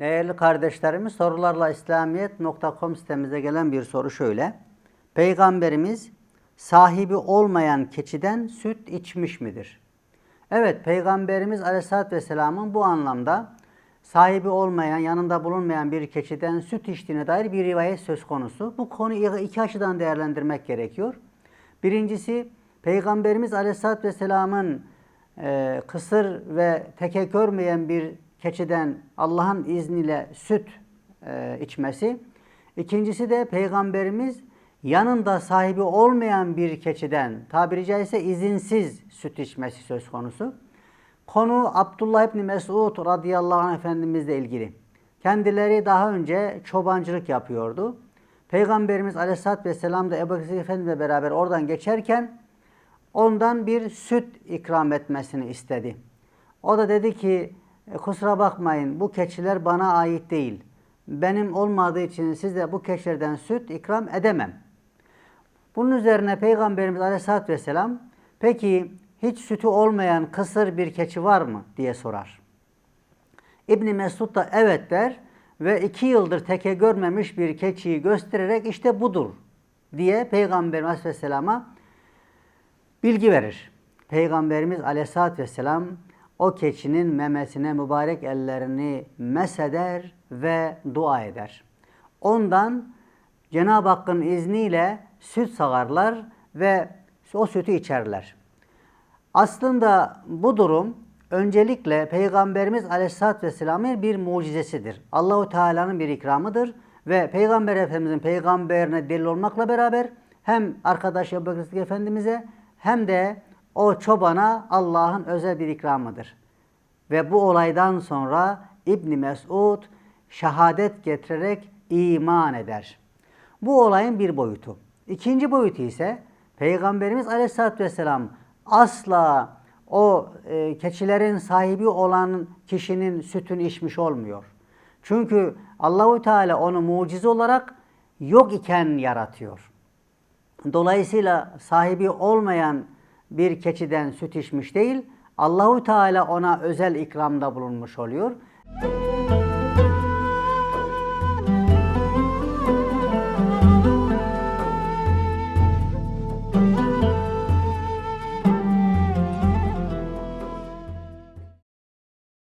Değerli kardeşlerimiz sorularla İslamiyet.com sitemize gelen bir soru şöyle. Peygamberimiz sahibi olmayan keçiden süt içmiş midir? Evet Peygamberimiz Aleyhisselatü Vesselam'ın bu anlamda sahibi olmayan, yanında bulunmayan bir keçiden süt içtiğine dair bir rivayet söz konusu. Bu konuyu iki açıdan değerlendirmek gerekiyor. Birincisi Peygamberimiz Aleyhisselatü Vesselam'ın e, kısır ve teke görmeyen bir keçiden Allah'ın izniyle süt e, içmesi. İkincisi de Peygamberimiz yanında sahibi olmayan bir keçiden tabiri caizse izinsiz süt içmesi söz konusu. Konu Abdullah İbni Mesud radıyallahu anh efendimizle ilgili. Kendileri daha önce çobancılık yapıyordu. Peygamberimiz aleyhissalatü vesselam da Ebu Bekir Efendimizle beraber oradan geçerken ondan bir süt ikram etmesini istedi. O da dedi ki "E, kusura bakmayın bu keçiler bana ait değil. Benim olmadığı için size bu keçilerden süt ikram edemem. Bunun üzerine Peygamberimiz Aleyhisselatü Vesselam peki hiç sütü olmayan kısır bir keçi var mı diye sorar. İbni Mesud da evet der ve iki yıldır teke görmemiş bir keçiyi göstererek işte budur diye Peygamberimiz Aleyhisselam'a bilgi verir. Peygamberimiz Aleyhisselatü Vesselam o keçinin memesine mübarek ellerini mesheder ve dua eder. Ondan Cenab-ı Hakk'ın izniyle süt sağarlar ve o sütü içerler. Aslında bu durum öncelikle Peygamberimiz Aleyhisselatü Vesselam'ın bir mucizesidir. Allahu Teala'nın bir ikramıdır ve Peygamber Efendimizin peygamberine delil olmakla beraber hem arkadaş Ebu Efendimiz'e hem de o çobana Allah'ın özel bir ikramıdır. Ve bu olaydan sonra İbni Mesud şehadet getirerek iman eder. Bu olayın bir boyutu. İkinci boyutu ise Peygamberimiz Aleyhisselatü Vesselam asla o e, keçilerin sahibi olan kişinin sütünü içmiş olmuyor. Çünkü Allahu Teala onu mucize olarak yok iken yaratıyor. Dolayısıyla sahibi olmayan bir keçiden süt içmiş değil, Allahu Teala ona özel ikramda bulunmuş oluyor.